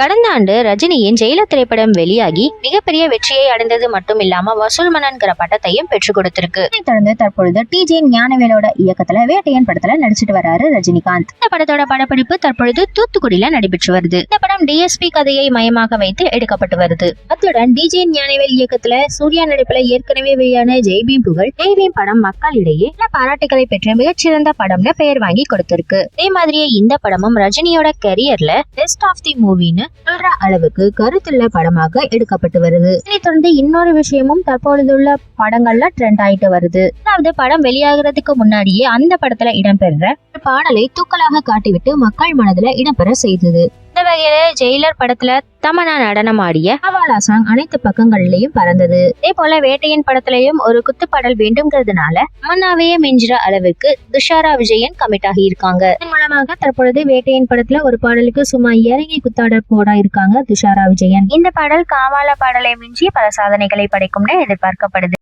கடந்த ஆண்டு ரஜினியின் ஜெயிலர் திரைப்படம் வெளியாகி மிகப்பெரிய வெற்றியை அடைந்தது மட்டும் இல்லாம வசூல் மன்னன்கிற பட்டத்தையும் பெற்றுக் கொடுத்திருக்கு. தொடர்ந்து தற்பொழுது டிஜே ஞானவேலோட இயக்கத்துல வேட்டையன் படத்துல நடிச்சிட்டு வராரு ரஜினிகாந்த். இந்த படத்தோட படப்பிடிப்பு தற்பொழுது தூத்துக்குடியில நடைபெற்று வருது. இந்த படம் டிஎஸ்பி கதையை மையமாக வைத்து எடுக்கப்பட்டு வருது. அத்துடன் டிஜே ஞானவேல் இயக்கத்துல சூர்யா நடிப்புல ஏற்கனவே வெளியான ஜெய்பீம் புகழ் ஜெய்பீம் படம் மக்களிடையே பல பாராட்டுகளை பெற்ற மிகச்சிறந்த படம்னு பெயர் வாங்கி கொடுத்திருக்கு. அதே மாதிரியே இந்த படமும் ரஜினியோட கெரியர்ல பெஸ்ட் ஆஃப் தி மூவின்னு சொல்ற அளவுக்கு கருத்துள்ள படமாக எடுக்கப்பட்டு வருது. இதை தொடர்ந்து இன்னொரு விஷயமும் தற்பொழுதுள்ள படங்கள்ல ட்ரெண்ட் ஆயிட்டு வருது. அதாவது படம் வெளியாகிறதுக்கு முன்னாடியே அந்த படத்துல இடம்பெறுற ஒரு பாடலை தூக்கலாக காட்டிவிட்டு மக்கள் மனதுல இடம்பெற செய்தது. இந்த ஜெயிலர் படத்துல தமனா நடனம் ஆடிய ஹவாலா சாங் அனைத்து பக்கங்கள்லயும் பறந்தது. அதே போல வேட்டையின் படத்திலையும் ஒரு குத்துப்பாடல் வேண்டும்ங்கிறதுனால தமன்னாவையே மிஞ்சுற அளவுக்கு துஷாரா விஜயன் கமிட் ஆகி இருக்காங்க. இதன் மூலமாக தற்பொழுது வேட்டையின் படத்துல ஒரு பாடலுக்கு சும்மா இறங்கி குத்தாட போடா இருக்காங்க துஷாரா விஜயன். இந்த பாடல் காவாலா பாடலை மிஞ்சி பல சாதனைகளை படைக்கும்னு எதிர்பார்க்கப்படுது.